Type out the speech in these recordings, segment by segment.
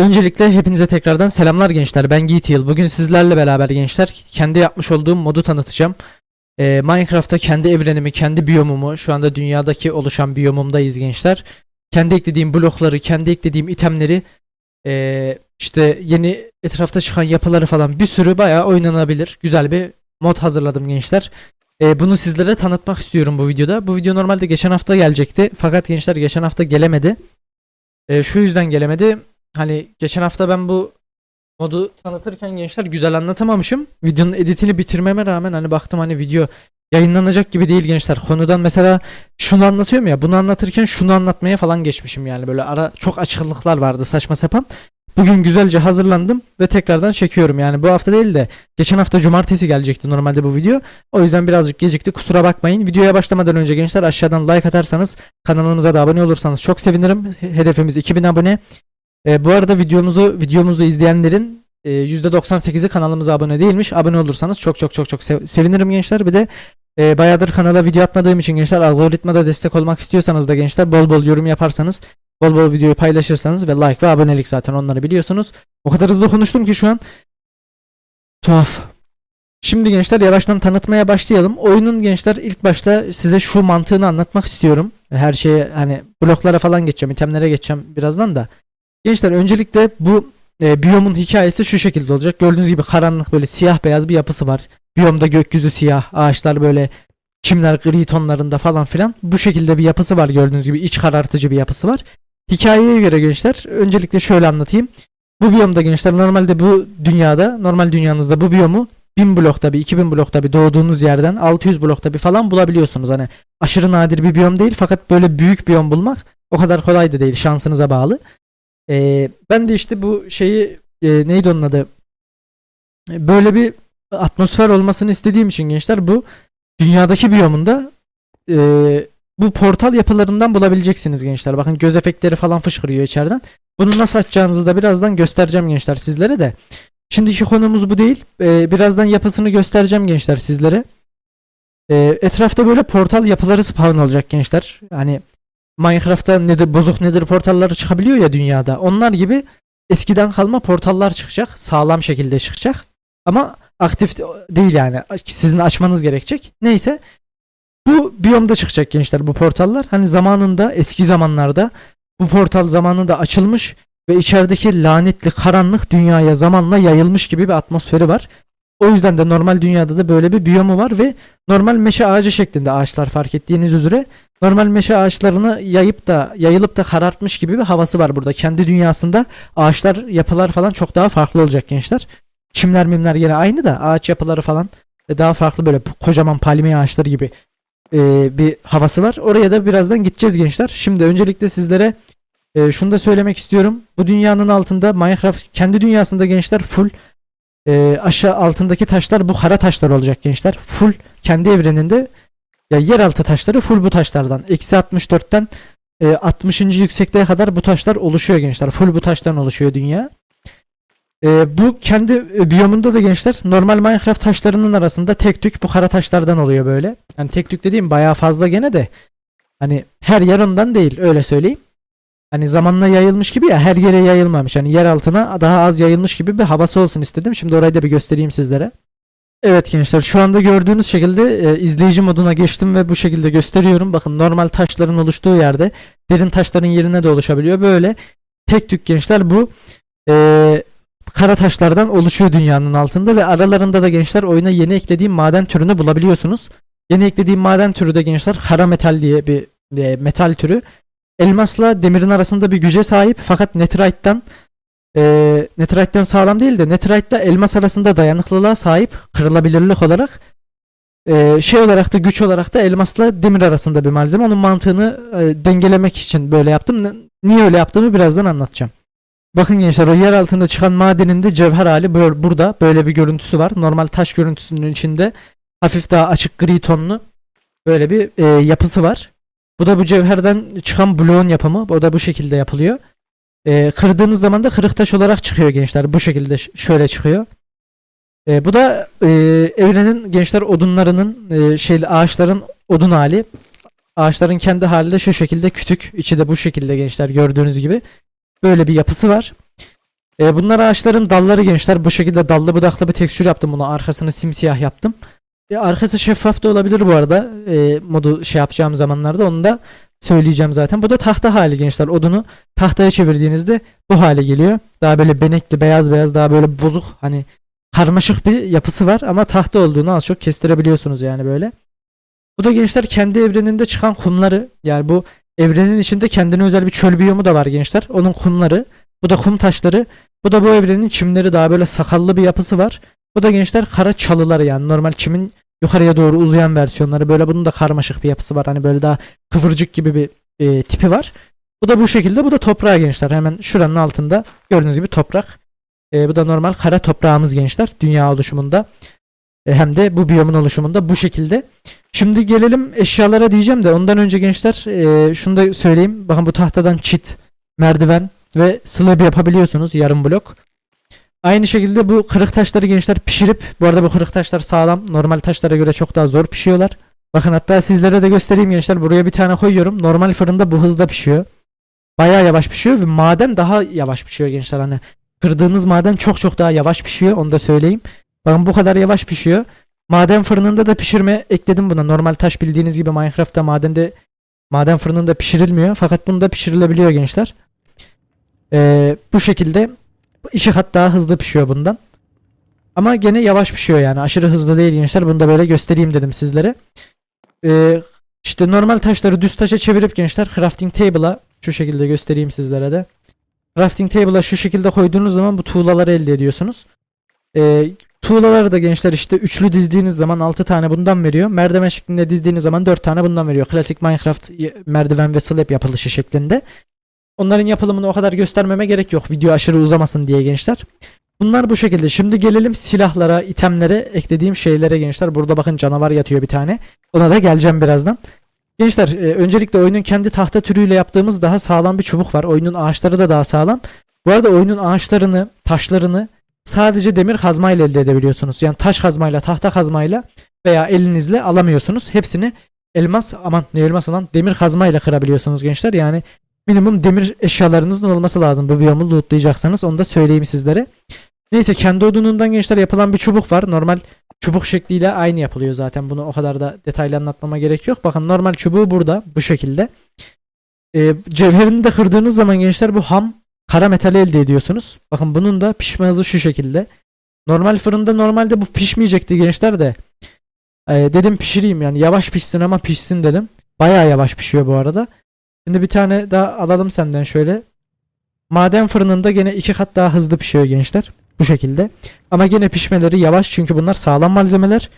Öncelikle hepinize tekrardan selamlar gençler. Ben Yıl. Bugün sizlerle beraber gençler kendi yapmış olduğum modu tanıtacağım. Ee, Minecraft'ta kendi evrenimi, kendi biyomumu, şu anda dünyadaki oluşan biyomumdayız gençler. Kendi eklediğim blokları, kendi eklediğim itemleri, ee, işte yeni etrafta çıkan yapıları falan bir sürü bayağı oynanabilir. Güzel bir mod hazırladım gençler. Ee, bunu sizlere tanıtmak istiyorum bu videoda. Bu video normalde geçen hafta gelecekti. Fakat gençler geçen hafta gelemedi. Ee, şu yüzden gelemedi. Hani geçen hafta ben bu modu tanıtırken gençler güzel anlatamamışım. Videonun editini bitirmeme rağmen hani baktım hani video yayınlanacak gibi değil gençler. Konudan mesela şunu anlatıyorum ya bunu anlatırken şunu anlatmaya falan geçmişim yani böyle ara çok açıklıklar vardı saçma sapan. Bugün güzelce hazırlandım ve tekrardan çekiyorum. Yani bu hafta değil de geçen hafta cumartesi gelecekti normalde bu video. O yüzden birazcık gecikti kusura bakmayın. Videoya başlamadan önce gençler aşağıdan like atarsanız kanalımıza da abone olursanız çok sevinirim. Hedefimiz 2000 abone. E, bu arada videomuzu videomuzu izleyenlerin e, %98'i kanalımıza abone değilmiş. Abone olursanız çok çok çok çok sev- sevinirim gençler. Bir de e, bayağıdır kanala video atmadığım için gençler algoritmada destek olmak istiyorsanız da gençler bol bol yorum yaparsanız bol bol videoyu paylaşırsanız ve like ve abonelik zaten onları biliyorsunuz. O kadar hızlı konuştum ki şu an. Tuhaf. Şimdi gençler yavaştan tanıtmaya başlayalım. Oyunun gençler ilk başta size şu mantığını anlatmak istiyorum. Her şeye hani bloklara falan geçeceğim, itemlere geçeceğim birazdan da. Gençler öncelikle bu e, biyomun hikayesi şu şekilde olacak. Gördüğünüz gibi karanlık böyle siyah beyaz bir yapısı var. Biyomda gökyüzü siyah, ağaçlar böyle çimler gri tonlarında falan filan. Bu şekilde bir yapısı var gördüğünüz gibi iç karartıcı bir yapısı var. Hikayeye göre gençler öncelikle şöyle anlatayım. Bu biyomda gençler normalde bu dünyada, normal dünyanızda bu biyomu 1000 blokta bir, 2000 blokta bir doğduğunuz yerden 600 blokta bir falan bulabiliyorsunuz. Hani aşırı nadir bir biyom değil fakat böyle büyük biyom bulmak o kadar kolay da değil şansınıza bağlı. Ee, ben de işte bu şeyi e, neydi onun adı? E, Böyle bir atmosfer olmasını istediğim için gençler bu dünyadaki biyomunda e, bu portal yapılarından bulabileceksiniz gençler. Bakın göz efektleri falan fışkırıyor içeriden. Bunu nasıl açacağınızı da birazdan göstereceğim gençler sizlere de. Şimdiki konumuz bu değil. E, birazdan yapısını göstereceğim gençler sizlere. E, etrafta böyle portal yapıları spawn olacak gençler. Hani Minecraft'ta nedir bozuk nedir portalları çıkabiliyor ya dünyada. Onlar gibi eskiden kalma portallar çıkacak. Sağlam şekilde çıkacak. Ama aktif değil yani. Sizin açmanız gerekecek. Neyse. Bu biyomda çıkacak gençler bu portallar. Hani zamanında eski zamanlarda bu portal zamanında açılmış ve içerideki lanetli karanlık dünyaya zamanla yayılmış gibi bir atmosferi var. O yüzden de normal dünyada da böyle bir biyomu var ve normal meşe ağacı şeklinde ağaçlar fark ettiğiniz üzere normal meşe ağaçlarını yayıp da yayılıp da karartmış gibi bir havası var burada. Kendi dünyasında ağaçlar yapılar falan çok daha farklı olacak gençler. Çimler mimler yine aynı da ağaç yapıları falan daha farklı böyle kocaman palmiye ağaçları gibi e, bir havası var. Oraya da birazdan gideceğiz gençler. Şimdi öncelikle sizlere e, şunu da söylemek istiyorum. Bu dünyanın altında Minecraft kendi dünyasında gençler full e, aşağı altındaki taşlar bu kara taşlar olacak gençler. Full kendi evreninde ya yeraltı taşları full bu taşlardan. Eksi 64'ten e, 60. yüksekliğe kadar bu taşlar oluşuyor gençler. Full bu taştan oluşuyor dünya. E, bu kendi e, biyomunda da gençler normal Minecraft taşlarının arasında tek tük bu kara taşlardan oluyor böyle. Yani tek tük dediğim bayağı fazla gene de. Hani her yer ondan değil öyle söyleyeyim. Hani zamanla yayılmış gibi ya her yere yayılmamış. Hani yer altına daha az yayılmış gibi bir havası olsun istedim. Şimdi orayı da bir göstereyim sizlere. Evet gençler şu anda gördüğünüz şekilde e, izleyici moduna geçtim ve bu şekilde gösteriyorum. Bakın normal taşların oluştuğu yerde derin taşların yerine de oluşabiliyor. Böyle tek tük gençler bu e, kara taşlardan oluşuyor dünyanın altında ve aralarında da gençler oyuna yeni eklediğim maden türünü bulabiliyorsunuz. Yeni eklediğim maden türü de gençler kara metal diye bir e, metal türü. Elmasla demirin arasında bir güce sahip fakat netherite'den e, netherite'den sağlam değil de netherite elmas arasında dayanıklılığa sahip kırılabilirlik olarak e, şey olarak da güç olarak da elmasla demir arasında bir malzeme. Onun mantığını e, dengelemek için böyle yaptım. Niye öyle yaptığımı birazdan anlatacağım. Bakın gençler o yer altında çıkan madenin de cevher hali böyle, burada böyle bir görüntüsü var. Normal taş görüntüsünün içinde hafif daha açık gri tonlu böyle bir e, yapısı var. Bu da bu cevherden çıkan bloğun yapımı. O da bu şekilde yapılıyor. E, kırdığınız zaman da kırık taş olarak çıkıyor gençler. Bu şekilde şöyle çıkıyor. E, bu da e, evrenin gençler odunlarının e, şey ağaçların odun hali. Ağaçların kendi hali de şu şekilde kütük. İçi de bu şekilde gençler gördüğünüz gibi. Böyle bir yapısı var. E, bunlar ağaçların dalları gençler. Bu şekilde dallı budaklı bir tekstür yaptım bunu. Arkasını simsiyah yaptım. E, arkası şeffaf da olabilir bu arada. E, modu şey yapacağım zamanlarda onu da söyleyeceğim zaten. Bu da tahta hali gençler. Odunu tahtaya çevirdiğinizde bu hale geliyor. Daha böyle benekli, beyaz beyaz, daha böyle bozuk hani karmaşık bir yapısı var ama tahta olduğunu az çok kestirebiliyorsunuz yani böyle. Bu da gençler kendi evreninde çıkan kumları. Yani bu evrenin içinde kendine özel bir çöl biyomu da var gençler. Onun kumları. Bu da kum taşları. Bu da bu evrenin çimleri daha böyle sakallı bir yapısı var. Bu da gençler kara çalıları yani normal çimin yukarıya doğru uzayan versiyonları. Böyle bunun da karmaşık bir yapısı var. Hani böyle daha kıvırcık gibi bir e, tipi var. Bu da bu şekilde. Bu da toprağı gençler. Hemen şuranın altında gördüğünüz gibi toprak. E, bu da normal kara toprağımız gençler. Dünya oluşumunda. E, hem de bu biyomun oluşumunda bu şekilde. Şimdi gelelim eşyalara diyeceğim de ondan önce gençler e, şunu da söyleyeyim. Bakın bu tahtadan çit, merdiven ve slab yapabiliyorsunuz yarım blok. Aynı şekilde bu kırık taşları gençler pişirip bu arada bu kırık taşlar sağlam. Normal taşlara göre çok daha zor pişiyorlar. Bakın hatta sizlere de göstereyim gençler. Buraya bir tane koyuyorum. Normal fırında bu hızda pişiyor. Bayağı yavaş pişiyor ve maden daha yavaş pişiyor gençler. Hani kırdığınız maden çok çok daha yavaş pişiyor. Onu da söyleyeyim. Bakın bu kadar yavaş pişiyor. Maden fırınında da pişirme ekledim buna. Normal taş bildiğiniz gibi Minecraft'ta madende maden fırınında pişirilmiyor. Fakat bunda pişirilebiliyor gençler. Ee, bu şekilde iki kat daha hızlı pişiyor bundan. Ama gene yavaş pişiyor yani. Aşırı hızlı değil gençler. Bunu da böyle göstereyim dedim sizlere. Ee, işte normal taşları düz taşa çevirip gençler crafting table'a şu şekilde göstereyim sizlere de. Crafting table'a şu şekilde koyduğunuz zaman bu tuğlaları elde ediyorsunuz. Ee, tuğlaları da gençler işte üçlü dizdiğiniz zaman 6 tane bundan veriyor. Merdiven şeklinde dizdiğiniz zaman 4 tane bundan veriyor. Klasik Minecraft merdiven ve slab yapılışı şeklinde. Onların yapılımını o kadar göstermeme gerek yok. Video aşırı uzamasın diye gençler. Bunlar bu şekilde. Şimdi gelelim silahlara, itemlere, eklediğim şeylere gençler. Burada bakın canavar yatıyor bir tane. Ona da geleceğim birazdan. Gençler e, öncelikle oyunun kendi tahta türüyle yaptığımız daha sağlam bir çubuk var. Oyunun ağaçları da daha sağlam. Bu arada oyunun ağaçlarını, taşlarını sadece demir kazmayla elde edebiliyorsunuz. Yani taş kazmayla, tahta kazmayla veya elinizle alamıyorsunuz. Hepsini elmas, aman ne elmas lan demir kazmayla kırabiliyorsunuz gençler. Yani minimum demir eşyalarınızın olması lazım bu biyomu lootlayacaksanız. Onu da söyleyeyim sizlere. Neyse kendi odunundan gençler yapılan bir çubuk var. Normal çubuk şekliyle aynı yapılıyor zaten. Bunu o kadar da detaylı anlatmama gerek yok. Bakın normal çubuğu burada bu şekilde. Ee, cevherini de kırdığınız zaman gençler bu ham kara metali elde ediyorsunuz. Bakın bunun da pişme hızı şu şekilde. Normal fırında normalde bu pişmeyecekti gençler de. Ee, dedim pişireyim yani yavaş pişsin ama pişsin dedim. Bayağı yavaş pişiyor bu arada. Şimdi bir tane daha alalım senden şöyle. Maden fırınında gene iki kat daha hızlı pişiyor gençler. Bu şekilde. Ama gene pişmeleri yavaş çünkü bunlar sağlam malzemeler.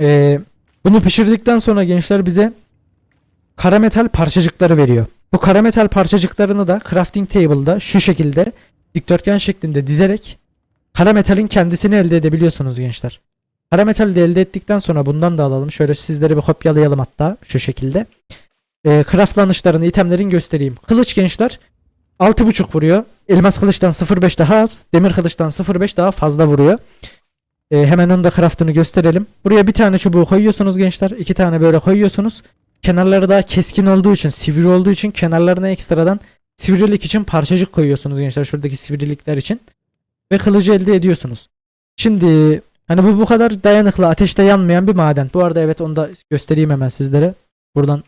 Ee, bunu pişirdikten sonra gençler bize kara metal parçacıkları veriyor. Bu kara metal parçacıklarını da crafting table'da şu şekilde dikdörtgen şeklinde dizerek kara metalin kendisini elde edebiliyorsunuz gençler. Kara metali de elde ettikten sonra bundan da alalım. Şöyle sizlere bir kopyalayalım hatta şu şekilde. Ee, craftlanışlarını, itemlerin göstereyim. Kılıç gençler 6.5 vuruyor. Elmas kılıçtan 0.5 daha az. Demir kılıçtan 0.5 daha fazla vuruyor. Ee, hemen onun da craftını gösterelim. Buraya bir tane çubuğu koyuyorsunuz gençler. iki tane böyle koyuyorsunuz. Kenarları daha keskin olduğu için, sivri olduğu için kenarlarına ekstradan sivrilik için parçacık koyuyorsunuz gençler. Şuradaki sivrilikler için. Ve kılıcı elde ediyorsunuz. Şimdi hani bu bu kadar dayanıklı, ateşte yanmayan bir maden. Bu arada evet onu da göstereyim hemen sizlere. Buradan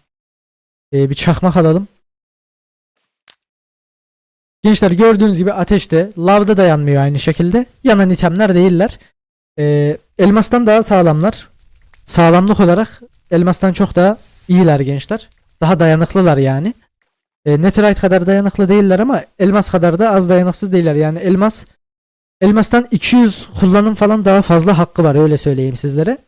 e, bir çakmak alalım. Gençler gördüğünüz gibi ateşte, lavda dayanmıyor aynı şekilde. Yanan itemler değiller. Ee, elmastan daha sağlamlar. Sağlamlık olarak elmastan çok daha iyiler gençler. Daha dayanıklılar yani. Ee, Netherite kadar dayanıklı değiller ama elmas kadar da az dayanıksız değiller. Yani elmas elmastan 200 kullanım falan daha fazla hakkı var öyle söyleyeyim sizlere.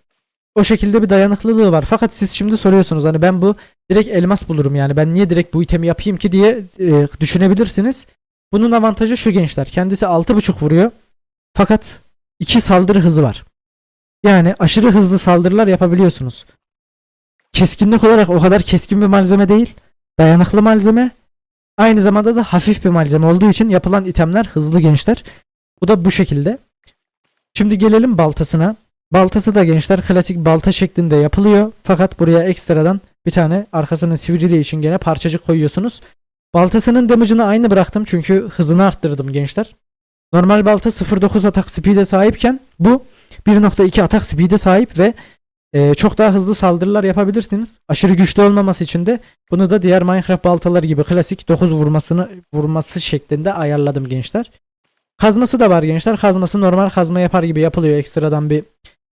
O şekilde bir dayanıklılığı var. Fakat siz şimdi soruyorsunuz hani ben bu direkt elmas bulurum yani ben niye direkt bu itemi yapayım ki diye e, düşünebilirsiniz. Bunun avantajı şu gençler. Kendisi 6.5 vuruyor. Fakat 2 saldırı hızı var. Yani aşırı hızlı saldırılar yapabiliyorsunuz. Keskinlik olarak o kadar keskin bir malzeme değil. Dayanıklı malzeme. Aynı zamanda da hafif bir malzeme olduğu için yapılan itemler hızlı gençler. Bu da bu şekilde. Şimdi gelelim baltasına. Baltası da gençler klasik balta şeklinde yapılıyor. Fakat buraya ekstradan bir tane arkasının sivriliği için gene parçacık koyuyorsunuz. Baltasının damage'ını aynı bıraktım çünkü hızını arttırdım gençler. Normal balta 0.9 atak speed'e sahipken bu 1.2 atak speed'e sahip ve e, çok daha hızlı saldırılar yapabilirsiniz. Aşırı güçlü olmaması için de bunu da diğer Minecraft baltaları gibi klasik 9 vurmasını vurması şeklinde ayarladım gençler. Kazması da var gençler. Kazması normal kazma yapar gibi yapılıyor. Ekstradan bir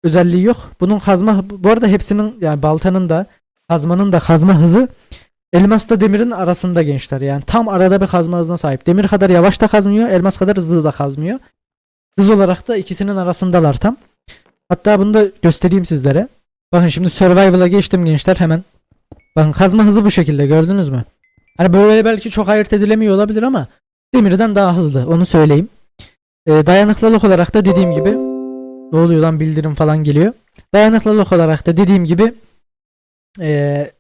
özelliği yok. Bunun kazma bu arada hepsinin yani baltanın da kazmanın da kazma hızı elmasla demirin arasında gençler. Yani tam arada bir kazma hızına sahip. Demir kadar yavaş da kazmıyor, elmas kadar hızlı da kazmıyor. Hız olarak da ikisinin arasındalar tam. Hatta bunu da göstereyim sizlere. Bakın şimdi survival'a geçtim gençler hemen. Bakın kazma hızı bu şekilde gördünüz mü? Hani böyle belki çok ayırt edilemiyor olabilir ama demirden daha hızlı onu söyleyeyim. Ee, dayanıklılık olarak da dediğim gibi ne oluyor lan bildirim falan geliyor. Dayanıklılık olarak da dediğim gibi ee,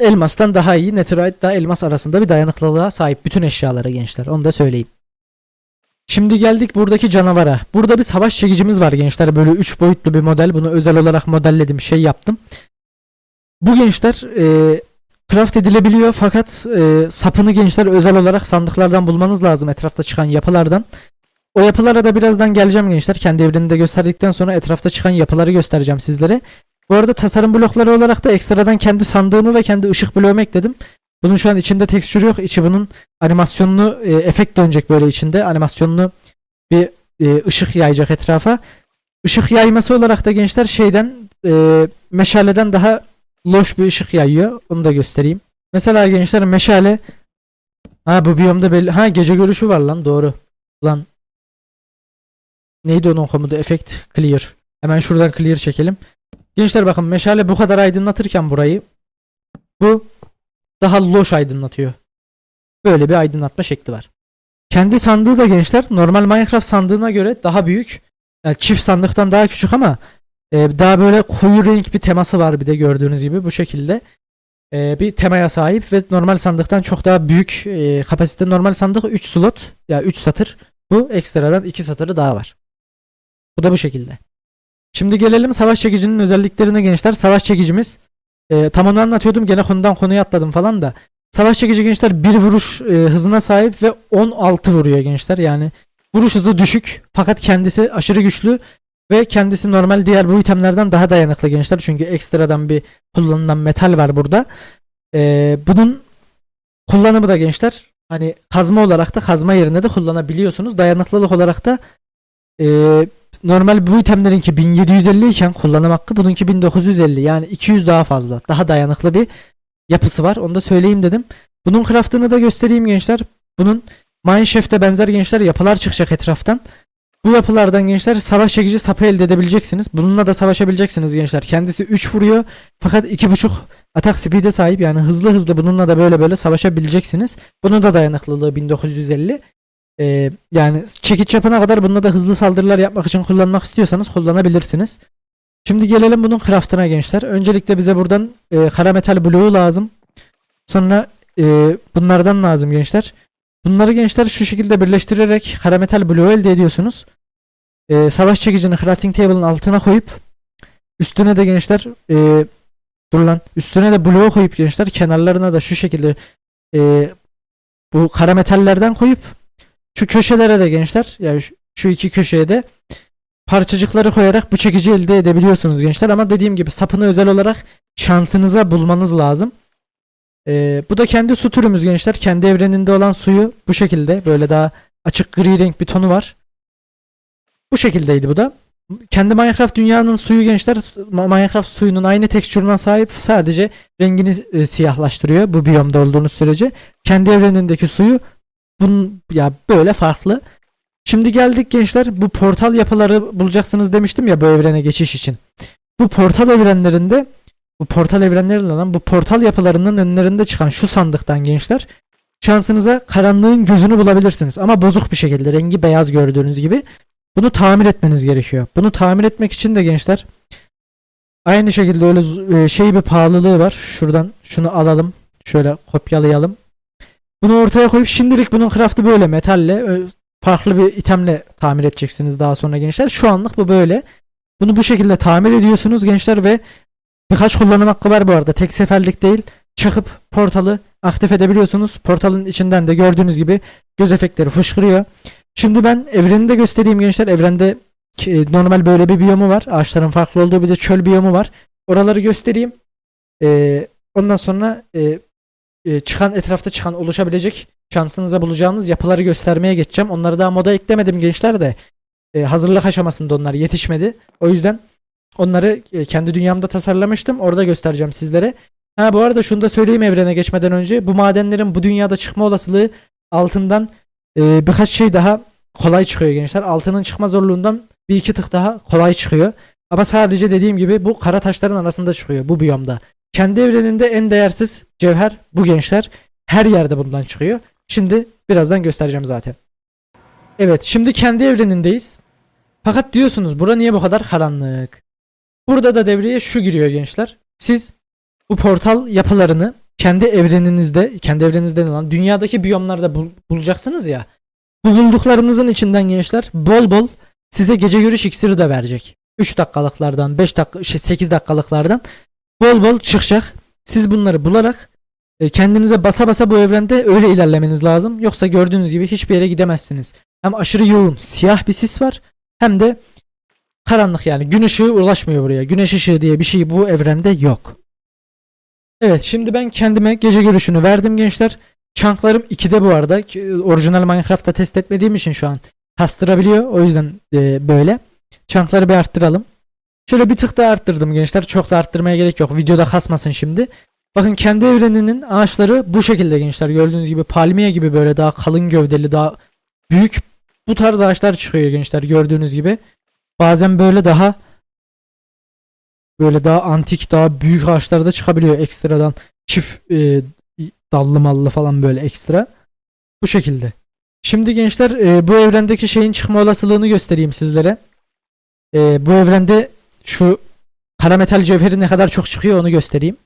elmastan daha iyi. Netherite da elmas arasında bir dayanıklılığa sahip bütün eşyalara gençler. Onu da söyleyeyim. Şimdi geldik buradaki canavara. Burada bir savaş çekicimiz var gençler. Böyle 3 boyutlu bir model. Bunu özel olarak modelledim. Şey yaptım. Bu gençler e, craft edilebiliyor fakat e, sapını gençler özel olarak sandıklardan bulmanız lazım. Etrafta çıkan yapılardan. O yapılara da birazdan geleceğim gençler. Kendi evreninde gösterdikten sonra etrafta çıkan yapıları göstereceğim sizlere. Bu arada tasarım blokları olarak da ekstradan kendi sandığımı ve kendi ışık bloğumu ekledim. Bunun şu an içinde tekstür yok. İçi bunun animasyonlu e, efekt dönecek böyle içinde. Animasyonlu bir e, ışık yayacak etrafa. Işık yayması olarak da gençler şeyden e, meşaleden daha loş bir ışık yayıyor. Onu da göstereyim. Mesela gençler meşale Ha bu biyomda belli. Ha gece görüşü var lan doğru. Lan neydi onun komodu? Efekt clear. Hemen şuradan clear çekelim. Gençler bakın meşale bu kadar aydınlatırken burayı bu daha loş aydınlatıyor. Böyle bir aydınlatma şekli var. Kendi sandığı da gençler normal Minecraft sandığına göre daha büyük. Yani çift sandıktan daha küçük ama e, daha böyle koyu renk bir teması var bir de gördüğünüz gibi bu şekilde. E, bir temaya sahip ve normal sandıktan çok daha büyük e, kapasite normal sandık 3 slot ya yani 3 satır. Bu ekstradan 2 satırı daha var. Bu da bu şekilde. Şimdi gelelim savaş çekicinin özelliklerine gençler. Savaş çekicimiz e, tam onu anlatıyordum gene konudan konuya atladım falan da. Savaş çekici gençler bir vuruş e, hızına sahip ve 16 vuruyor gençler. Yani vuruş hızı düşük fakat kendisi aşırı güçlü ve kendisi normal diğer bu itemlerden daha dayanıklı gençler. Çünkü ekstradan bir kullanılan metal var burada. E, bunun kullanımı da gençler hani kazma olarak da kazma yerine de kullanabiliyorsunuz. Dayanıklılık olarak da e, normal bu itemlerinki 1750 iken kullanım hakkı bununki 1950 yani 200 daha fazla. Daha dayanıklı bir yapısı var. Onu da söyleyeyim dedim. Bunun craftını da göstereyim gençler. Bunun Mineshaft'e benzer gençler yapılar çıkacak etraftan. Bu yapılardan gençler savaş çekici sapı elde edebileceksiniz. Bununla da savaşabileceksiniz gençler. Kendisi 3 vuruyor fakat 2.5 atak speed'e sahip yani hızlı hızlı bununla da böyle böyle savaşabileceksiniz. Bunun da dayanıklılığı 1950. Ee, yani çekiç yapana kadar bununla da hızlı saldırılar yapmak için kullanmak istiyorsanız kullanabilirsiniz. Şimdi gelelim bunun craftına gençler. Öncelikle bize buradan e, kara metal bloğu lazım. Sonra e, bunlardan lazım gençler. Bunları gençler şu şekilde birleştirerek kara metal bloğu elde ediyorsunuz. E, savaş çekicini crafting table'ın altına koyup üstüne de gençler e, dur lan üstüne de bloğu koyup gençler kenarlarına da şu şekilde e, bu kara metallerden koyup şu köşelere de gençler yani şu, iki köşeye de parçacıkları koyarak bu çekici elde edebiliyorsunuz gençler ama dediğim gibi sapını özel olarak şansınıza bulmanız lazım. Ee, bu da kendi su türümüz gençler. Kendi evreninde olan suyu bu şekilde böyle daha açık gri renk bir tonu var. Bu şekildeydi bu da. Kendi Minecraft dünyanın suyu gençler Minecraft suyunun aynı tekstürüne sahip sadece rengini e, siyahlaştırıyor bu biyomda olduğunuz sürece. Kendi evrenindeki suyu bunun ya böyle farklı. Şimdi geldik gençler bu portal yapıları bulacaksınız demiştim ya bu evrene geçiş için. Bu portal evrenlerinde bu portal evrenlerinde lan bu portal yapılarının önlerinde çıkan şu sandıktan gençler şansınıza karanlığın gözünü bulabilirsiniz ama bozuk bir şekilde rengi beyaz gördüğünüz gibi bunu tamir etmeniz gerekiyor. Bunu tamir etmek için de gençler aynı şekilde öyle şey bir pahalılığı var. Şuradan şunu alalım. Şöyle kopyalayalım. Bunu ortaya koyup şimdilik bunun craftı böyle metalle farklı bir itemle tamir edeceksiniz daha sonra gençler. Şu anlık bu böyle. Bunu bu şekilde tamir ediyorsunuz gençler ve birkaç kullanım hakkı var bu arada. Tek seferlik değil. Çakıp portalı aktif edebiliyorsunuz. Portalın içinden de gördüğünüz gibi göz efektleri fışkırıyor. Şimdi ben evreni de göstereyim gençler. Evrende ki- normal böyle bir biyomu var. Ağaçların farklı olduğu bir de çöl biyomu var. Oraları göstereyim. Ee, ondan sonra e, e, çıkan etrafta çıkan oluşabilecek şansınıza bulacağınız yapıları göstermeye geçeceğim. Onları daha moda eklemedim gençler de. E, hazırlık aşamasında onlar yetişmedi. O yüzden onları e, kendi dünyamda tasarlamıştım. Orada göstereceğim sizlere. Ha bu arada şunu da söyleyeyim evrene geçmeden önce. Bu madenlerin bu dünyada çıkma olasılığı altından e, birkaç şey daha kolay çıkıyor gençler. Altının çıkma zorluğundan bir iki tık daha kolay çıkıyor. Ama sadece dediğim gibi bu kara taşların arasında çıkıyor bu biyomda. Kendi evreninde en değersiz cevher bu gençler. Her yerde bundan çıkıyor. Şimdi birazdan göstereceğim zaten. Evet şimdi kendi evrenindeyiz. Fakat diyorsunuz bura niye bu kadar karanlık? Burada da devreye şu giriyor gençler. Siz bu portal yapılarını kendi evreninizde, kendi evreninizde ne lan? Dünyadaki biyomlarda bul- bulacaksınız ya. Bu bulduklarınızın içinden gençler bol bol size gece görüş iksiri de verecek. 3 dakikalıklardan, 5 dakika, şey 8 dakikalıklardan bol bol çıkacak. Siz bunları bularak e, kendinize basa basa bu evrende öyle ilerlemeniz lazım. Yoksa gördüğünüz gibi hiçbir yere gidemezsiniz. Hem aşırı yoğun siyah bir sis var hem de karanlık yani gün ışığı ulaşmıyor buraya. Güneş ışığı diye bir şey bu evrende yok. Evet şimdi ben kendime gece görüşünü verdim gençler. Chunk'larım 2'de bu arada. Ki, Orijinal Minecraft'ta test etmediğim için şu an kastırabiliyor. O yüzden e, böyle. Chunk'ları bir arttıralım. Şöyle bir tık daha arttırdım gençler. Çok da arttırmaya gerek yok. Videoda kasmasın şimdi. Bakın kendi evreninin ağaçları bu şekilde gençler. Gördüğünüz gibi palmiye gibi böyle daha kalın gövdeli daha büyük bu tarz ağaçlar çıkıyor gençler gördüğünüz gibi. Bazen böyle daha böyle daha antik daha büyük ağaçlar da çıkabiliyor ekstradan. Çift e, dallı mallı falan böyle ekstra. Bu şekilde. Şimdi gençler e, bu evrendeki şeyin çıkma olasılığını göstereyim sizlere. E, bu evrende şu kara metal cevheri ne kadar çok çıkıyor onu göstereyim.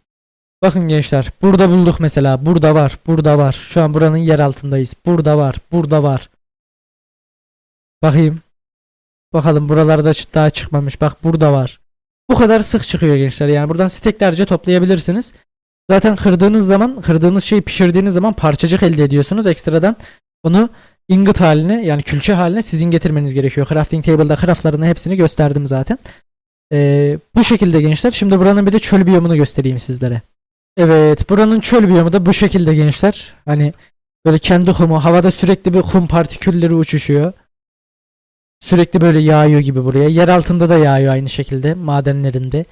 Bakın gençler burada bulduk mesela. Burada var burada var. Şu an buranın yer altındayız. Burada var burada var. Bakayım. Bakalım buralarda daha çıkmamış. Bak burada var. Bu kadar sık çıkıyor gençler. Yani buradan steklerce toplayabilirsiniz. Zaten kırdığınız zaman kırdığınız şeyi pişirdiğiniz zaman parçacık elde ediyorsunuz. Ekstradan onu ingot haline yani külçe haline sizin getirmeniz gerekiyor crafting table'da craftlarını hepsini gösterdim zaten Ee, bu şekilde gençler şimdi buranın bir de çöl biyomunu göstereyim sizlere Evet, buranın çöl biyomu da bu şekilde gençler. Hani böyle kendi kumu, havada sürekli bir kum partikülleri uçuşuyor. Sürekli böyle yağıyor gibi buraya. Yer altında da yağıyor aynı şekilde madenlerinde.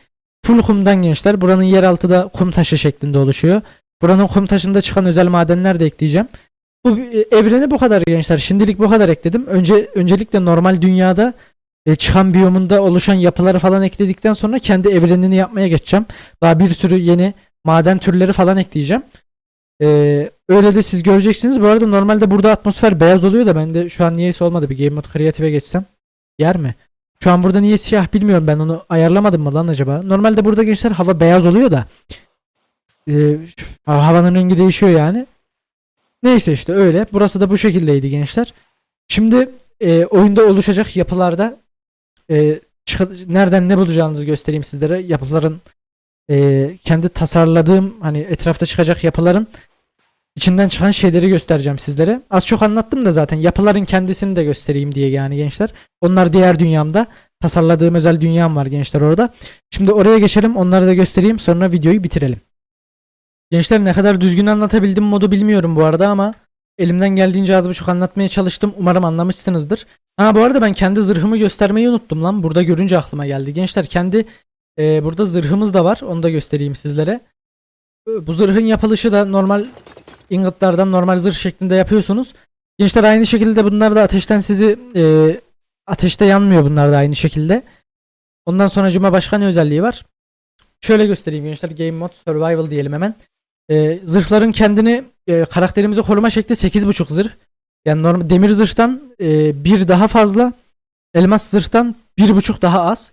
Full kumdan gençler. Buranın yeraltı da kum taşı şeklinde oluşuyor. Buranın kum taşında çıkan özel madenler de ekleyeceğim. Bu e, evreni bu kadar gençler. Şimdilik bu kadar ekledim. Önce öncelikle normal dünyada e, çıkan biyomunda oluşan yapıları falan ekledikten sonra kendi evrenini yapmaya geçeceğim. Daha bir sürü yeni maden türleri falan ekleyeceğim. Ee, öyle de siz göreceksiniz. Bu arada normalde burada atmosfer beyaz oluyor da ben de şu an niyeyse olmadı. Bir Game Mode Creative'e geçsem yer mi? Şu an burada niye siyah bilmiyorum ben onu ayarlamadım mı lan acaba? Normalde burada gençler hava beyaz oluyor da ha- havanın rengi değişiyor yani. Neyse işte öyle. Burası da bu şekildeydi gençler. Şimdi e, oyunda oluşacak yapılarda e, nereden ne bulacağınızı göstereyim sizlere. Yapıların e, kendi tasarladığım hani etrafta çıkacak yapıların içinden çıkan şeyleri göstereceğim sizlere. Az çok anlattım da zaten yapıların kendisini de göstereyim diye yani gençler. Onlar diğer dünyamda tasarladığım özel dünyam var gençler orada. Şimdi oraya geçelim onları da göstereyim sonra videoyu bitirelim. Gençler ne kadar düzgün anlatabildim modu bilmiyorum bu arada ama elimden geldiğince az buçuk anlatmaya çalıştım. Umarım anlamışsınızdır. Ha bu arada ben kendi zırhımı göstermeyi unuttum lan. Burada görünce aklıma geldi. Gençler kendi ee, burada zırhımız da var. Onu da göstereyim sizlere. Bu zırhın yapılışı da normal ingotlardan normal zırh şeklinde yapıyorsunuz. Gençler aynı şekilde bunlar da ateşten sizi e, ateşte yanmıyor bunlar da aynı şekilde. Ondan sonra cuma başka ne özelliği var? Şöyle göstereyim gençler. Game Mode Survival diyelim hemen. Ee, zırhların kendini e, karakterimizi koruma şekli 8.5 zırh. Yani normal demir zırhtan e, bir daha fazla. Elmas zırhtan 1.5 daha az.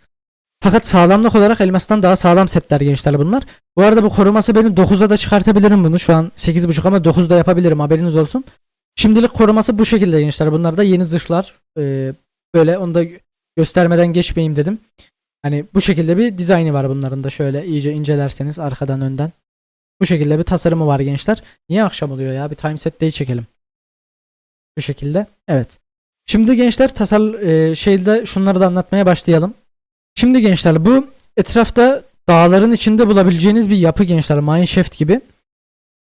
Fakat sağlamlık olarak elmastan daha sağlam setler gençler bunlar. Bu arada bu koruması beni 9'a da çıkartabilirim bunu. Şu an 8.5 ama 9'da yapabilirim haberiniz olsun. Şimdilik koruması bu şekilde gençler. Bunlar da yeni zırhlar. Ee, böyle onu da göstermeden geçmeyeyim dedim. Hani bu şekilde bir dizaynı var bunların da şöyle iyice incelerseniz arkadan önden. Bu şekilde bir tasarımı var gençler. Niye akşam oluyor ya? Bir time set day çekelim. Bu şekilde. Evet. Şimdi gençler tasar e, şeyde şunları da anlatmaya başlayalım. Şimdi gençler bu etrafta dağların içinde bulabileceğiniz bir yapı gençler mineshaft gibi.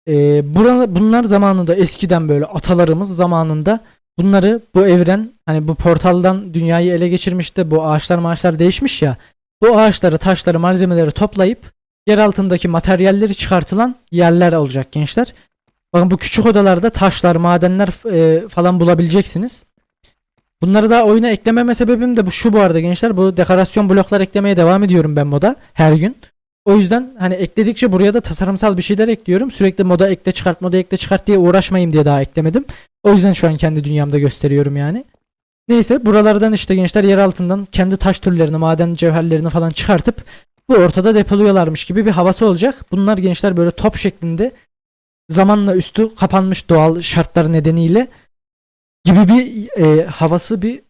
E, bura- bunlar zamanında eskiden böyle atalarımız zamanında bunları bu evren hani bu portaldan dünyayı ele geçirmişti. Bu ağaçlar maaşlar değişmiş ya. Bu ağaçları, taşları, malzemeleri toplayıp yer altındaki materyalleri çıkartılan yerler olacak gençler. Bakın bu küçük odalarda taşlar, madenler e, falan bulabileceksiniz. Bunları da oyuna eklememe sebebim de bu şu bu arada gençler. Bu dekorasyon bloklar eklemeye devam ediyorum ben moda her gün. O yüzden hani ekledikçe buraya da tasarımsal bir şeyler ekliyorum. Sürekli moda ekle çıkart, moda ekle çıkart diye uğraşmayayım diye daha eklemedim. O yüzden şu an kendi dünyamda gösteriyorum yani. Neyse buralardan işte gençler yer altından kendi taş türlerini, maden cevherlerini falan çıkartıp bu ortada depoluyorlarmış gibi bir havası olacak. Bunlar gençler böyle top şeklinde zamanla üstü kapanmış doğal şartlar nedeniyle gibi bir e, havası bir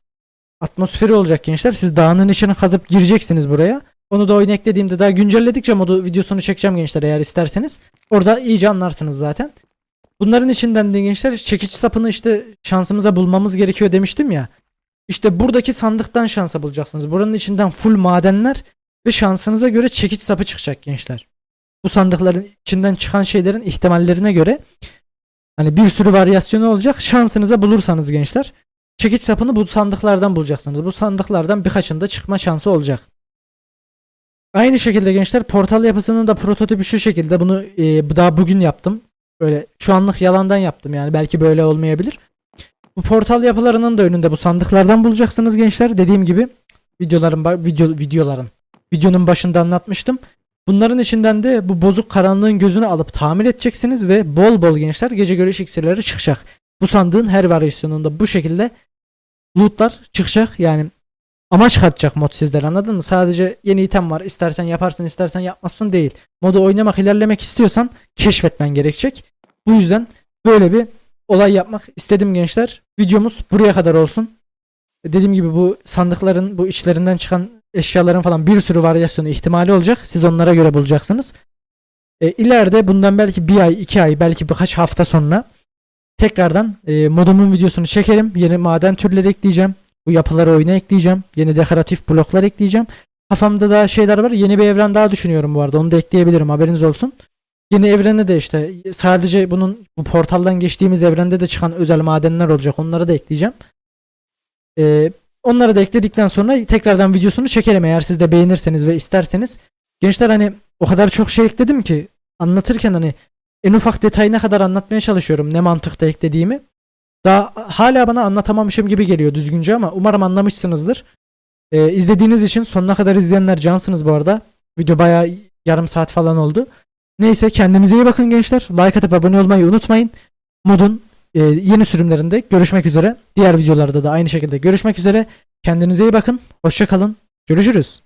atmosferi olacak gençler. Siz dağının içine kazıp gireceksiniz buraya. Onu da oyuna eklediğimde daha güncelledikçe modu videosunu çekeceğim gençler eğer isterseniz. Orada iyice anlarsınız zaten. Bunların içinden de gençler çekiç sapını işte şansımıza bulmamız gerekiyor demiştim ya. İşte buradaki sandıktan şansa bulacaksınız. Buranın içinden full madenler ve şansınıza göre çekiç sapı çıkacak gençler. Bu sandıkların içinden çıkan şeylerin ihtimallerine göre hani bir sürü varyasyonu olacak. Şansınıza bulursanız gençler çekiç sapını bu sandıklardan bulacaksınız. Bu sandıklardan birkaçında çıkma şansı olacak. Aynı şekilde gençler portal yapısının da prototipi şu şekilde. Bunu e, daha bugün yaptım. Böyle şu anlık yalandan yaptım yani belki böyle olmayabilir. Bu portal yapılarının da önünde bu sandıklardan bulacaksınız gençler. Dediğim gibi videoların video videoların videonun başında anlatmıştım. Bunların içinden de bu bozuk karanlığın gözünü alıp tamir edeceksiniz ve bol bol gençler gece görüş iksirleri çıkacak. Bu sandığın her varyasyonunda bu şekilde lootlar çıkacak. Yani amaç katacak mod sizlere anladın mı? Sadece yeni item var. İstersen yaparsın, istersen yapmazsın değil. Modu oynamak, ilerlemek istiyorsan keşfetmen gerekecek. Bu yüzden böyle bir olay yapmak istedim gençler. Videomuz buraya kadar olsun. Dediğim gibi bu sandıkların bu içlerinden çıkan eşyaların falan bir sürü varyasyonu ihtimali olacak. Siz onlara göre bulacaksınız. E, ileride bundan belki bir ay, iki ay, belki birkaç hafta sonra tekrardan e, modumun videosunu çekerim. Yeni maden türleri ekleyeceğim. Bu yapıları oyuna ekleyeceğim. Yeni dekoratif bloklar ekleyeceğim. Kafamda da şeyler var. Yeni bir evren daha düşünüyorum bu arada. Onu da ekleyebilirim. Haberiniz olsun. Yeni evrene de işte sadece bunun bu portaldan geçtiğimiz evrende de çıkan özel madenler olacak. Onları da ekleyeceğim. Ee, onları da ekledikten sonra tekrardan videosunu çekerim eğer siz de beğenirseniz ve isterseniz. Gençler hani o kadar çok şey ekledim ki anlatırken hani en ufak detayına kadar anlatmaya çalışıyorum ne mantıkta eklediğimi. Daha hala bana anlatamamışım gibi geliyor düzgünce ama umarım anlamışsınızdır. Ee, izlediğiniz için sonuna kadar izleyenler cansınız bu arada. Video bayağı yarım saat falan oldu. Neyse kendinize iyi bakın gençler. Like atıp abone olmayı unutmayın. Modun e, yeni sürümlerinde görüşmek üzere. Diğer videolarda da aynı şekilde görüşmek üzere. Kendinize iyi bakın. Hoşça kalın. Görüşürüz.